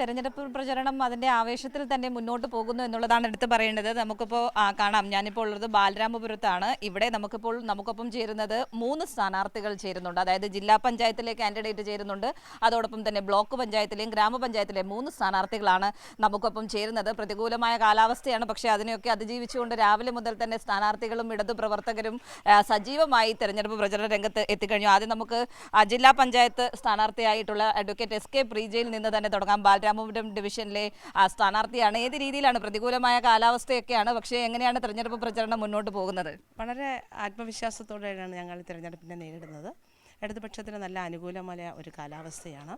തെരഞ്ഞെടുപ്പ് പ്രചരണം അതിന്റെ ആവേശത്തിൽ തന്നെ മുന്നോട്ട് പോകുന്നു എന്നുള്ളതാണ് എടുത്തു പറയേണ്ടത്. നമുക്കിപ്പോൾ ആ, കാണാം. ഞാനിപ്പോൾ ഉള്ളത് ബാലരാമപുരത്താണ്. ഇവിടെ നമുക്കിപ്പോൾ നമുക്കൊപ്പം ചേരുന്നത് മൂന്ന് സ്ഥാനാർത്ഥികൾ ചേരുന്നുണ്ട്. അതായത് ജില്ലാ പഞ്ചായത്തിലെ കാൻഡിഡേറ്റ് ചേരുന്നുണ്ട്. അതോടൊപ്പം തന്നെ ബ്ലോക്ക് പഞ്ചായത്തിലെയും ഗ്രാമപഞ്ചായത്തിലെ മൂന്ന് സ്ഥാനാർത്ഥികളാണ് നമുക്കൊപ്പം ചേരുന്നത്. പ്രതികൂലമായ കാലാവസ്ഥയാണ്. പക്ഷേ അതിനെയൊക്കെ അതിജീവിച്ചുകൊണ്ട് രാവിലെ മുതൽ തന്നെ സ്ഥാനാർത്ഥികളും ഇടതു പ്രവർത്തകരും സജീവമായി തെരഞ്ഞെടുപ്പ് പ്രചരണ രംഗത്ത് എത്തിക്കഴിഞ്ഞു. ആദ്യം നമുക്ക് ജില്ലാ പഞ്ചായത്ത് സ്ഥാനാർത്ഥിയായിട്ടുള്ള അഡ്വക്കേറ്റ് എസ് കെ പ്രീജയിൽ നിന്ന് തന്നെ തുടങ്ങാം. ബാലരാമപുരം ഡിവിഷനിലെ സ്ഥാനാർത്ഥിയാണ്. ഏത് രീതിയിലാണ് പ്രതികൂലമായ കാലാവസ്ഥയൊക്കെയാണ്? പക്ഷേ എങ്ങനെയാണ് തെരഞ്ഞെടുപ്പ് പ്രചരണം മുന്നോട്ട് പോകുന്നത്? വളരെ ആത്മവിശ്വാസത്തോടെയാണ് ഞങ്ങൾ തിരഞ്ഞെടുപ്പിനെ നേരിടുന്നത്. ഇടതുപക്ഷത്തിന് നല്ല അനുകൂലമായ ഒരു കാലാവസ്ഥയാണ്.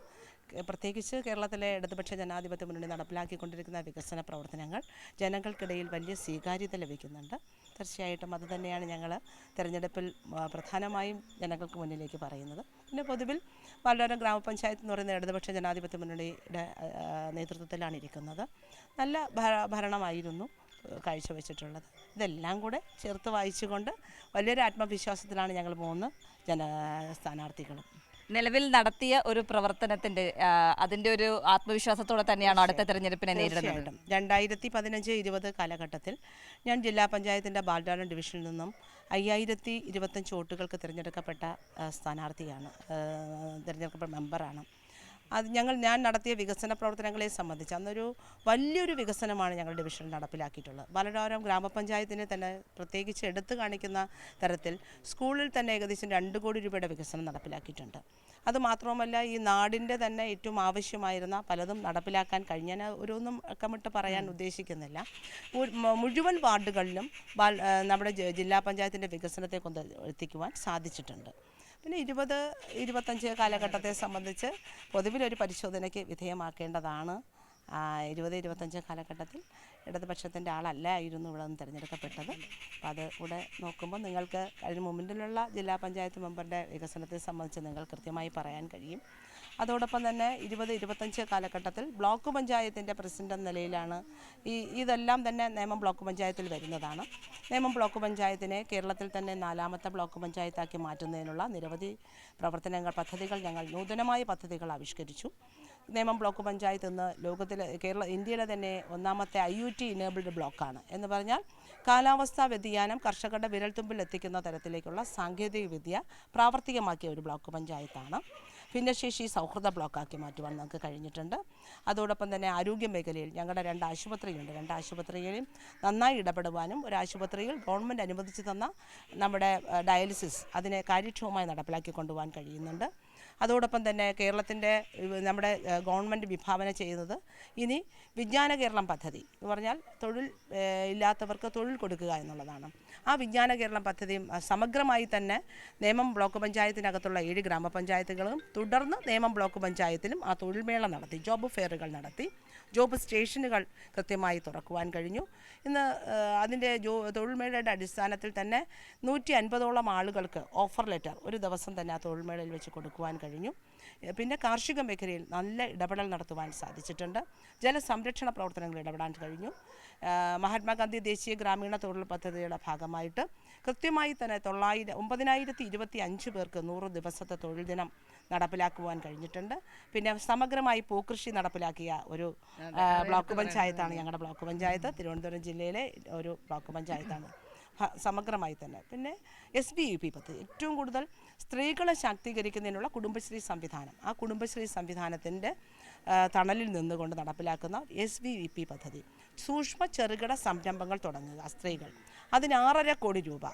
പ്രത്യേകിച്ച് കേരളത്തിലെ ഇടതുപക്ഷ ജനാധിപത്യ മുന്നണി നടപ്പിലാക്കിക്കൊണ്ടിരിക്കുന്ന വികസന പ്രവർത്തനങ്ങൾ ജനങ്ങൾക്കിടയിൽ വലിയ സ്വീകാര്യത ലഭിക്കുന്നുണ്ട്. തീർച്ചയായിട്ടും അത് തന്നെയാണ് ഞങ്ങൾ തിരഞ്ഞെടുപ്പിൽ പ്രധാനമായും ജനങ്ങൾക്ക് മുന്നിലേക്ക് പറയുന്നത്. പിന്നെ പൊതുവിൽ പാലാരം ഗ്രാമപഞ്ചായത്ത് എന്ന് പറയുന്ന ഇടതുപക്ഷ ജനാധിപത്യ മുന്നണിയുടെ നേതൃത്വത്തിലാണ് ഇരിക്കുന്നത്. നല്ല ഭരണമായിരുന്നു കാഴ്ചവെച്ചിട്ടുള്ളത്. ഇതെല്ലാം കൂടെ ചേർത്ത് വായിച്ചുകൊണ്ട് വലിയൊരു ആത്മവിശ്വാസത്തിലാണ് ഞങ്ങൾ മൂന്ന് ജന സ്ഥാനാർത്ഥികളും. നിലവിൽ നടത്തിയ ഒരു പ്രവർത്തനത്തിന്റെ അതിന്റെ ഒരു ആത്മവിശ്വാസത്തോടെ തന്നെയാണ് അടുത്ത തെരഞ്ഞെടുപ്പിനെ നേരിടുന്നത്? രണ്ടായിരത്തി പതിനഞ്ച് ഇരുപത് കാലഘട്ടത്തിൽ ഞാൻ ജില്ലാ പഞ്ചായത്തിന്റെ ബാൽഡാലം ഡിവിഷനിൽ നിന്നും അയ്യായിരത്തി ഇരുപത്തഞ്ച് വോട്ടുകൾക്ക് തിരഞ്ഞെടുക്കപ്പെട്ട സ്ഥാനാർത്ഥിയാണ് തിരഞ്ഞെടുക്കപ്പെട്ട മെമ്പറാണ്. അത് ഞങ്ങൾ ഞാൻ നടത്തിയ വികസന പ്രവർത്തനങ്ങളെ സംബന്ധിച്ച് അന്നൊരു വലിയൊരു വികസനമാണ് ഞങ്ങൾ ഡിവിഷനിൽ നടപ്പിലാക്കിയിട്ടുള്ളത്. ബാലരാമപുരം ഗ്രാമപഞ്ചായത്തിനെ തന്നെ പ്രത്യേകിച്ച് എടുത്തു കാണിക്കുന്ന തരത്തിൽ സ്കൂളിൽ തന്നെ ഏകദേശം രണ്ട് കോടി രൂപയുടെ വികസനം നടപ്പിലാക്കിയിട്ടുണ്ട്. അതുമാത്രവുമല്ല ഈ നാടിന്റെ തന്നെ ഏറ്റവും ആവശ്യമായിരുന്ന പലതും നടപ്പിലാക്കാൻ കഴിഞ്ഞ ഞാൻ ഓരോന്നും അക്കമിട്ട് പറയാൻ ഉദ്ദേശിക്കുന്നില്ല. മുഴുവൻ വാർഡുകളിലും നമ്മുടെ ജില്ലാ പഞ്ചായത്തിന്റെ വികസനത്തെ കൊണ്ട് എത്തിക്കുവാൻ സാധിച്ചിട്ടുണ്ട്. പിന്നെ ഇരുപത് ഇരുപത്തഞ്ച് കാലഘട്ടത്തെ സംബന്ധിച്ച് പൊതുവിലൊരു പരിശോധനയ്ക്ക് വിധേയമാക്കേണ്ടതാണ്. ഇരുപത് ഇരുപത്തഞ്ച് കാലഘട്ടത്തിൽ ഇടതുപക്ഷത്തിന്റെ ആളല്ലായിരുന്നു ഇവിടെ നിന്ന് തിരഞ്ഞെടുക്കപ്പെട്ടത്. അപ്പോൾ അത് ഇവിടെ നോക്കുമ്പോൾ നിങ്ങൾക്ക് അതിന് മുമ്പിലുള്ള ജില്ലാ പഞ്ചായത്ത് മെമ്പറുടെ വികസനത്തെ സംബന്ധിച്ച് നിങ്ങൾ കൃത്യമായി പറയാൻ കഴിയും. അതോടൊപ്പം തന്നെ ഇരുപത് ഇരുപത്തഞ്ച് കാലഘട്ടത്തിൽ ബ്ലോക്ക് പഞ്ചായത്തിന്റെ പ്രസിഡന്റ് എന്ന നിലയിലാണ് ഈ ഇതെല്ലാം തന്നെ നേമം ബ്ലോക്ക് പഞ്ചായത്തിൽ വരുന്നതാണ്. നേമം ബ്ലോക്ക് പഞ്ചായത്തിനെ കേരളത്തിൽ തന്നെ നാലാമത്തെ ബ്ലോക്ക് പഞ്ചായത്താക്കി മാറ്റുന്നതിനുള്ള നിരവധി പ്രവർത്തനങ്ങൾ പദ്ധതികൾ ഞങ്ങൾ നൂതനമായ പദ്ധതികൾ ആവിഷ്കരിച്ചു. നേമം ബ്ലോക്ക് പഞ്ചായത്ത് ഇന്ന് ലോകത്തിലെ കേരള ഇന്ത്യയിലെ തന്നെ ഒന്നാമത്തെ ഐ യു ടി ഇനേബിൾഡ് ബ്ലോക്കാണ്. എന്ന് പറഞ്ഞാൽ കാലാവസ്ഥാ വ്യതിയാനം കർഷകരുടെ വിരൽത്തുമ്പിൽ എത്തിക്കുന്ന തരത്തിലേക്കുള്ള സാങ്കേതിക വിദ്യ പ്രാവർത്തികമാക്കിയ ഒരു ബ്ലോക്ക് പഞ്ചായത്താണ്. ഭിന്നശേഷി സൗഹൃദ ബ്ലോക്കാക്കി മാറ്റുവാൻ നമുക്ക് കഴിഞ്ഞിട്ടുണ്ട്. അതോടൊപ്പം തന്നെ ആരോഗ്യ മേഖലയിൽ ഞങ്ങളുടെ രണ്ട് ആശുപത്രിയുണ്ട്. രണ്ട് ആശുപത്രികളിൽ നന്നായി ഇടപെടുവാനും ഒരു ആശുപത്രിയിൽ ഗവൺമെന്റ് അനുവദിച്ചു തന്ന നമ്മുടെ ഡയാലിസിസ് അതിനെ കാര്യക്ഷമമായി നടപ്പിലാക്കി കൊണ്ടുപോകാൻ കഴിയുന്നുണ്ട്. അതോടൊപ്പം തന്നെ കേരളത്തിന്റെ നമ്മുടെ ഗവൺമെന്റ് വിഭാവന ചെയ്യുന്നത് ഇനി വിജ്ഞാന കേരളം പദ്ധതി. എന്ന് പറഞ്ഞാൽ തൊഴിൽ ഇല്ലാത്തവർക്ക് തൊഴിൽ കൊടുക്കുക എന്നുള്ളതാണ്. ആ വിജ്ഞാന കേരളം പദ്ധതി സമഗ്രമായി തന്നെ നേമം ബ്ലോക്ക് പഞ്ചായത്തിനകത്തുള്ള ഏഴ് ഗ്രാമപഞ്ചായത്തുകളും തുടർന്ന് നേമം ബ്ലോക്ക് പഞ്ചായത്തിലും ആ തൊഴിൽമേള നടത്തി ജോബ് ഫെയറുകൾ നടത്തി ജോബ് സ്റ്റേഷനുകൾ കൃത്യമായി തുറക്കുവാൻ കഴിഞ്ഞു. ഇന്ന് അതിന്റെ ജോ തൊഴിൽമേളയുടെ അടിസ്ഥാനത്തിൽ തന്നെ നൂറ്റി അൻപതോളം ആളുകൾക്ക് ഓഫർ ലെറ്റർ ഒരു ദിവസം തന്നെ ആ തൊഴിൽമേളയിൽ വെച്ച് കൊടുക്കുവാൻ കഴിഞ്ഞു ഏഹ്, പിന്നെ കാർഷിക മേഖലയിൽ നല്ല ഇടപെടൽ നടത്തുവാൻ സാധിച്ചിട്ടുണ്ട്. ജലസംരക്ഷണ പ്രവർത്തനങ്ങൾ ഇടപെടാൻ കഴിഞ്ഞു. മഹാത്മാഗാന്ധി ദേശീയ ഗ്രാമീണ തൊഴിൽ പദ്ധതിയുടെ ഭാഗമായിട്ട് കൃത്യമായി തന്നെ തൊള്ളായിരം ഒമ്പതിനായിരത്തി ഇരുപത്തി അഞ്ച് പേർക്ക് നൂറ് ദിവസത്തെ തൊഴിൽ ദിനം നടപ്പിലാക്കുവാൻ കഴിഞ്ഞിട്ടുണ്ട്. പിന്നെ സമഗ്രമായി പൂക്കൃഷി നടപ്പിലാക്കിയ ഒരു ബ്ലോക്ക് പഞ്ചായത്താണ് ഞങ്ങളുടെ ബ്ലോക്ക് പഞ്ചായത്ത്. തിരുവനന്തപുരം ജില്ലയിലെ ഒരു ബ്ലോക്ക് പഞ്ചായത്താണ്. സമഗ്രമായി തന്നെ. പിന്നെ എസ് ബി യു പി പദ്ധതി. ഏറ്റവും കൂടുതൽ സ്ത്രീകളെ ശാക്തീകരിക്കുന്നതിനുള്ള കുടുംബശ്രീ സംവിധാനം. ആ കുടുംബശ്രീ സംവിധാനത്തിന്റെ തണലിൽ നിന്നുകൊണ്ട് നടപ്പിലാക്കുന്ന എസ് വി ഇ പി പദ്ധതി. സൂക്ഷ്മ ചെറുകിട സംരംഭങ്ങൾ തുടങ്ങുക സ്ത്രീകൾ. അതിന് ആറര കോടി രൂപ.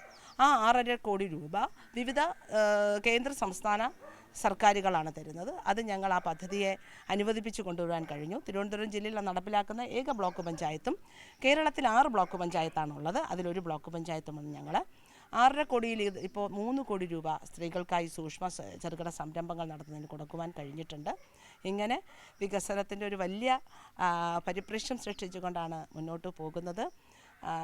ആ ആറര കോടി രൂപ വിവിധ കേന്ദ്ര സംസ്ഥാന സർക്കാരുകളാണ് തരുന്നത്. അത് ഞങ്ങൾ ആ പദ്ധതിയെ അനുവദിപ്പിച്ച് കൊണ്ടുവരാൻ കഴിഞ്ഞു. തിരുവനന്തപുരം ജില്ലയിൽ നടപ്പിലാക്കുന്ന ഏക ബ്ലോക്ക് പഞ്ചായത്തും കേരളത്തിൽ ആറ് ബ്ലോക്ക് പഞ്ചായത്താണുള്ളത്. അതിലൊരു ബ്ലോക്ക് പഞ്ചായത്തുമാണ് ഞങ്ങൾ ആറര കോടിയിൽ ഇപ്പോൾ മൂന്ന് കോടി രൂപ സ്ത്രീകൾക്കായി സൂക്ഷ്മ ചെറുകിട സംരംഭങ്ങൾ നടത്തുന്നതിന് കൊടുക്കുവാൻ കഴിഞ്ഞിട്ടുണ്ട്. ഇങ്ങനെ വികസനത്തിന്റെ ഒരു വലിയ പരിപ്രശ്യം സൃഷ്ടിച്ചുകൊണ്ടാണ് മുന്നോട്ട് പോകുന്നത്.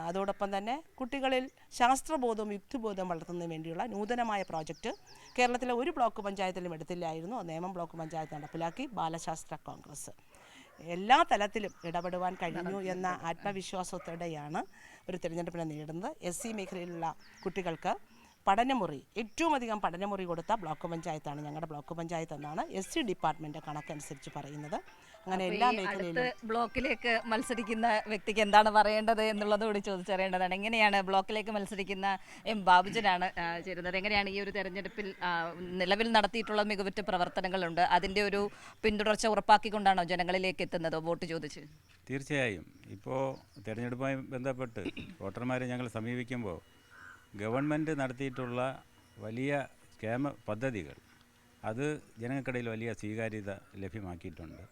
അതോടൊപ്പം തന്നെ കുട്ടികളിൽ ശാസ്ത്രബോധവും യുക്തിബോധവും വളർത്തുന്നതിന് വേണ്ടിയുള്ള നൂതനമായ പ്രോജക്റ്റ് കേരളത്തിലെ ഒരു ബ്ലോക്ക് പഞ്ചായത്തിലും എടുത്തില്ലായിരുന്നു. നേമം ബ്ലോക്ക് പഞ്ചായത്ത് നടപ്പിലാക്കി ബാലശാസ്ത്ര കോൺഗ്രസ്. എല്ലാ തലത്തിലും ഇടപെടുവാൻ കഴിഞ്ഞു എന്ന ആത്മവിശ്വാസത്തോടെയാണ് ഒരു തിരഞ്ഞെടുപ്പിനെ നേടുന്നത് എസ് സി മേഖലയിലുള്ള കുട്ടികൾക്ക് പഠനമുറി ഏറ്റവും അധികം പഠനമുറി കൊടുത്ത ബ്ലോക്ക് പഞ്ചായത്താണ് ഞങ്ങളുടെ ബ്ലോക്ക് പഞ്ചായത്ത് എന്നാണ് എസ് സി ഡിപ്പാർട്ട്മെന്റ് കണക്കനുസരിച്ച് പറയുന്നത്. അങ്ങനെ എല്ലാ മേഖലയിലും. അടുത്ത ബ്ലോക്കിലേക്ക് മത്സരിക്കുന്ന വ്യക്തിക്ക് എന്താണ് പറയേണ്ടത് എന്നുള്ളത് കൂടി ചോദിച്ചറിയേണ്ടതാണ്. എങ്ങനെയാണ് ബ്ലോക്കിലേക്ക് മത്സരിക്കുന്ന എം ബാബുജനാണ് ചേരുന്നത്? എങ്ങനെയാണ് ഈ ഒരു തെരഞ്ഞെടുപ്പിൽ നിലവിൽ നടത്തിയിട്ടുള്ള മികവുറ്റ പ്രവർത്തനങ്ങളുണ്ട്? അതിന്റെ ഒരു പിന്തുടർച്ച ഉറപ്പാക്കിക്കൊണ്ടാണോ ജനങ്ങളിലേക്ക് എത്തുന്നത്? വോട്ട് ചോദിച്ച്. തീർച്ചയായും. ഇപ്പോൾ തിരഞ്ഞെടുപ്പുമായി ബന്ധപ്പെട്ട് വോട്ടർമാരെ ഞങ്ങൾ സമീപിക്കുമ്പോൾ ഗവൺമെന്റ് നടത്തിയിട്ടുള്ള വലിയ ക്ഷേമ പദ്ധതികൾ അത് ജനങ്ങൾക്കിടയിൽ വലിയ സ്വീകാര്യത ലഭ്യമാക്കിയിട്ടുണ്ട്.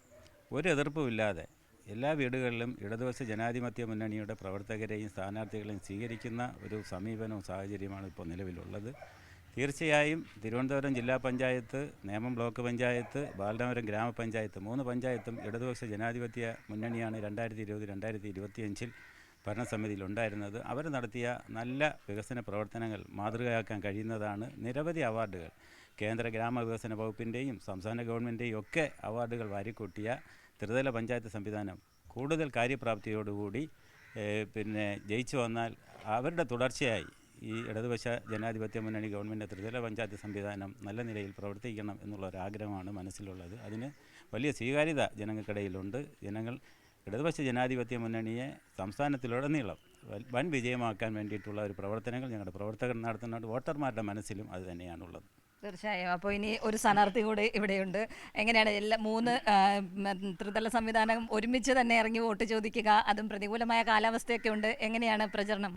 ഒരു എതിർപ്പുമില്ലാതെ എല്ലാ വീടുകളിലും ഇടതുവശ ജനാധിപത്യ മുന്നണിയുടെ പ്രവർത്തകരെയും സ്ഥാനാർത്ഥികളെയും സ്വീകരിക്കുന്ന ഒരു സമീപനവും സാഹചര്യമാണ് ഇപ്പോൾ നിലവിലുള്ളത്. തീർച്ചയായും തിരുവനന്തപുരം ജില്ലാ പഞ്ചായത്ത് നേമം ബ്ലോക്ക് പഞ്ചായത്ത് ബാലരാമപുരം ഗ്രാമപഞ്ചായത്ത് മൂന്ന് പഞ്ചായത്തും ഇടതുപക്ഷ ജനാധിപത്യ മുന്നണിയാണ് രണ്ടായിരത്തി ഇരുപത് രണ്ടായിരത്തി ഇരുപത്തിയഞ്ചിൽ ഭരണസമിതിയിൽ ഉണ്ടായിരുന്നത്. അവർ നടത്തിയ നല്ല വികസന പ്രവർത്തനങ്ങൾ മാതൃകയാക്കാൻ കഴിയുന്നതാണ് നിരവധി അവാർഡുകൾ. കേന്ദ്ര ഗ്രാമവികസന വകുപ്പിന്റെയും സംസ്ഥാന ഗവൺമെന്റെയും ഒക്കെ അവാർഡുകൾ വാരിക്കൂട്ടിയ ത്രിതല പഞ്ചായത്ത് സംവിധാനം കൂടുതൽ കാര്യപ്രാപ്തിയോടുകൂടി പിന്നെ ജയിച്ചു വന്നാൽ അവരുടെ തുടർച്ചയായി ഈ ഇടതുപക്ഷ ജനാധിപത്യ മുന്നണി ഗവൺമെന്റ് ത്രിതല പഞ്ചായത്ത് സംവിധാനം നല്ല നിലയിൽ പ്രവർത്തിക്കണം എന്നുള്ള ഒരു ആഗ്രഹമാണ് മനസ്സിലുള്ളത്. അതിന് വലിയ സ്വീകാര്യത ജനങ്ങൾക്കിടയിലുണ്ട്. ജനങ്ങൾ ഇടതുപക്ഷ ജനാധിപത്യ മുന്നണിയെ സംസ്ഥാനത്തിലുടനീളം വൻ വിജയമാക്കാൻ വേണ്ടിയിട്ടുള്ള ഒരു പ്രവർത്തനങ്ങൾ ഞങ്ങളുടെ പ്രവർത്തകർ നടത്തുന്നുണ്ട്. വോട്ടർമാരുടെ മനസ്സിലും അത് തന്നെയാണുള്ളത്. തീർച്ചയായും. അപ്പോൾ ഇനി ഒരു സ്ഥാനാർത്ഥി കൂടി ഇവിടെയുണ്ട്. എങ്ങനെയാണ് എല്ലാ മൂന്ന് ത്രിതല സംവിധാനം ഒരുമിച്ച് തന്നെ ഇറങ്ങി വോട്ട് ചോദിക്കുക അതും പ്രതികൂലമായ കാലാവസ്ഥയൊക്കെ ഉണ്ട്. എങ്ങനെയാണ് പ്രചരണം?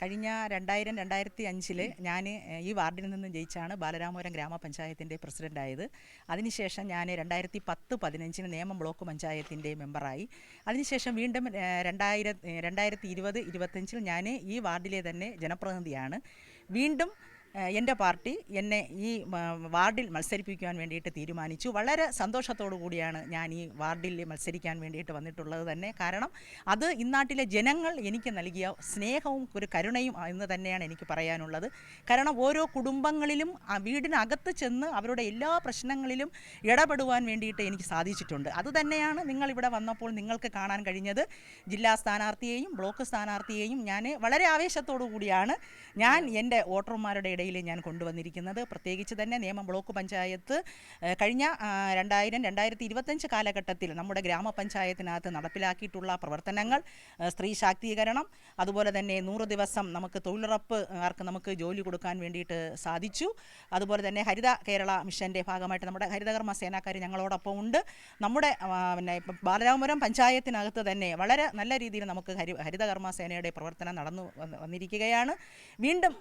കഴിഞ്ഞ രണ്ടായിരം രണ്ടായിരത്തി അഞ്ചിൽ ഞാൻ ഈ വാർഡിൽ നിന്ന് ജയിച്ചാണ് ബാലരാമപുരം ഗ്രാമപഞ്ചായത്തിന്റെ പ്രസിഡന്റായത് അതിനുശേഷം ഞാൻ രണ്ടായിരത്തി പത്ത് പതിനഞ്ചിന് നിയമം ബ്ലോക്ക് പഞ്ചായത്തിന്റെ മെമ്പറായി. അതിനുശേഷം വീണ്ടും രണ്ടായിരം രണ്ടായിരത്തി ഇരുപത് ഇരുപത്തഞ്ചിൽ ഞാൻ ഈ വാർഡിലെ തന്നെ ജനപ്രതിനിധിയാണ്. വീണ്ടും എന്റെ പാർട്ടി എന്നെ ഈ വാർഡിൽ മത്സരിപ്പിക്കുവാൻ വേണ്ടിയിട്ട് തീരുമാനിച്ചു. വളരെ സന്തോഷത്തോടു കൂടിയാണ് ഞാൻ ഈ വാർഡിൽ മത്സരിക്കാൻ വേണ്ടിയിട്ട് വന്നിട്ടുള്ളത് തന്നെ. കാരണം അത് ഇന്നാട്ടിലെ ജനങ്ങൾ എനിക്ക് നൽകിയ സ്നേഹവും ഒരു കരുണയും എന്ന് തന്നെയാണ് എനിക്ക് പറയാനുള്ളത്. കാരണം ഓരോ കുടുംബങ്ങളിലും ആ വീടിനകത്ത് ചെന്ന് അവരുടെ എല്ലാ പ്രശ്നങ്ങളിലും ഇടപെടുവാൻ വേണ്ടിയിട്ട് എനിക്ക് സാധിച്ചിട്ടുണ്ട്. അതുതന്നെയാണ് നിങ്ങൾ ഇവിടെ വന്നപ്പോൾ നിങ്ങൾക്ക് കാണാൻ കഴിഞ്ഞത്. ജില്ലാ സ്ഥാനാർത്ഥിയെയും ബ്ലോക്ക് സ്ഥാനാർത്ഥിയെയും ഞാൻ വളരെ ആവേശത്തോടു കൂടിയാണ്. ഞാൻ എന്റെ വോട്ടർമാരുടെ ഇടയിൽ ഞാൻ കൊണ്ടുവന്നിരിക്കുന്നത്. പ്രത്യേകിച്ച് തന്നെ നിയമം ബ്ലോക്ക് പഞ്ചായത്ത് കഴിഞ്ഞ രണ്ടായിരം രണ്ടായിരത്തി ഇരുപത്തഞ്ച് കാലഘട്ടത്തിൽ നമ്മുടെ ഗ്രാമപഞ്ചായത്തിനകത്ത് നടപ്പിലാക്കിയിട്ടുള്ള പ്രവർത്തനങ്ങൾ സ്ത്രീ ശാക്തീകരണം അതുപോലെ തന്നെ നൂറ് ദിവസം നമുക്ക് തൊഴിലുറപ്പ് ആർക്ക് നമുക്ക് ജോലി കൊടുക്കാൻ വേണ്ടിയിട്ട് സാധിച്ചു. അതുപോലെ തന്നെ ഹരിത കേരള മിഷന്റെ ഭാഗമായിട്ട് നമ്മുടെ ഹരിതകർമ്മ സേനാക്കാർ ഞങ്ങളോടൊപ്പം ഉണ്ട്. നമ്മുടെ പിന്നെ ബാലരാമപുരം പഞ്ചായത്തിനകത്ത് തന്നെ വളരെ നല്ല രീതിയിൽ നമുക്ക് ഹരി ഹരിതകർമ്മ സേനയുടെ പ്രവർത്തനം നടന്നു വന്നിരിക്കുകയാണ്. വീണ്ടും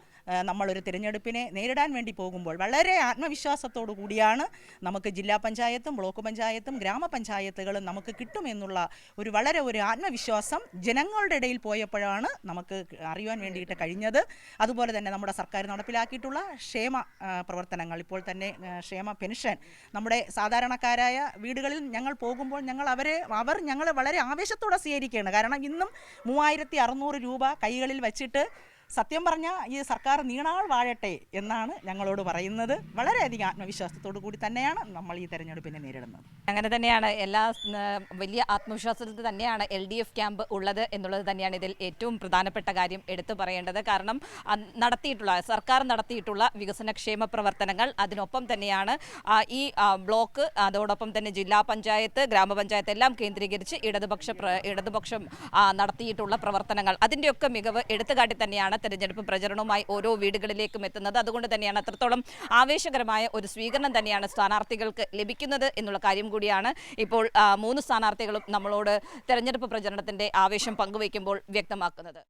നമ്മളൊരു നമ്മളൊരു തിരഞ്ഞെടുപ്പിനെ നേരിടാൻ വേണ്ടി പോകുമ്പോൾ വളരെ ആത്മവിശ്വാസത്തോടു കൂടിയാണ് നമുക്ക് ജില്ലാ പഞ്ചായത്തും ബ്ലോക്ക് പഞ്ചായത്തും ഗ്രാമപഞ്ചായത്തുകളും നമുക്ക് കിട്ടുമെന്നുള്ള ഒരു വളരെ ഒരു ആത്മവിശ്വാസം ജനങ്ങളുടെ ഇടയിൽ പോയപ്പോഴാണ് നമുക്ക് അറിയുവാൻ വേണ്ടിയിട്ട് കഴിഞ്ഞത്. അതുപോലെ തന്നെ നമ്മുടെ സർക്കാർ നടപ്പിലാക്കിയിട്ടുള്ള ക്ഷേമ പ്രവർത്തനങ്ങൾ. ഇപ്പോൾ തന്നെ ക്ഷേമ പെൻഷൻ. നമ്മുടെ സാധാരണക്കാരായ വീടുകളിൽ ഞങ്ങൾ പോകുമ്പോൾ ഞങ്ങൾ അവരെ അവർ ഞങ്ങൾ വളരെ ആവേശത്തോടെ സ്വീകരിക്കുകയാണ്. കാരണം ഇന്നും മൂവായിരത്തി രൂപ കൈകളിൽ വെച്ചിട്ട് സത്യം പറഞ്ഞാൽ ഈ സർക്കാർ നീണാൾ വാഴട്ടെ എന്നാണ് ഞങ്ങളോട് പറയുന്നത്. വളരെയധികം ആത്മവിശ്വാസത്തോടു കൂടി തന്നെയാണ് നമ്മൾ ഈ തെരഞ്ഞെടുപ്പിനെ നേരിടുന്നത്. അങ്ങനെ തന്നെയാണ് എല്ലാ വലിയ ആത്മവിശ്വാസത്തിൽ തന്നെയാണ് എൽ ഡി എഫ് ക്യാമ്പ് ഉള്ളത് എന്നുള്ളത് തന്നെയാണ് ഇതിൽ ഏറ്റവും പ്രധാനപ്പെട്ട കാര്യം എടുത്തു പറയേണ്ടത്. കാരണം നടത്തിയിട്ടുള്ള സർക്കാർ നടത്തിയിട്ടുള്ള വികസനക്ഷേമ പ്രവർത്തനങ്ങൾ അതിനൊപ്പം തന്നെയാണ് ഈ ബ്ലോക്ക് അതോടൊപ്പം തന്നെ ജില്ലാ പഞ്ചായത്ത് ഗ്രാമപഞ്ചായത്ത് എല്ലാം കേന്ദ്രീകരിച്ച് ഇടതുപക്ഷ ഇടതുപക്ഷം നടത്തിയിട്ടുള്ള പ്രവർത്തനങ്ങൾ. അതിന്റെയൊക്കെ മികവ് എടുത്തുകാട്ടി തന്നെയാണ് തെരഞ്ഞെടുപ്പ് പ്രചരണവുമായി ഓരോ വീടുകളിലേക്കും എത്തുന്നത്. അതുകൊണ്ട് തന്നെയാണ് അത്രത്തോളം ആവേശകരമായ ഒരു സ്വീകരണം തന്നെയാണ് സ്ഥാനാർത്ഥികൾക്ക് ലഭിക്കുന്നത് എന്നുള്ള കാര്യം കൂടിയാണ് ഇപ്പോൾ മൂന്ന് സ്ഥാനാർത്ഥികളും നമ്മളോട് തെരഞ്ഞെടുപ്പ് പ്രചരണത്തിന്റെ ആവേശം പങ്കുവയ്ക്കുമ്പോൾ വ്യക്തമാക്കുന്നത്.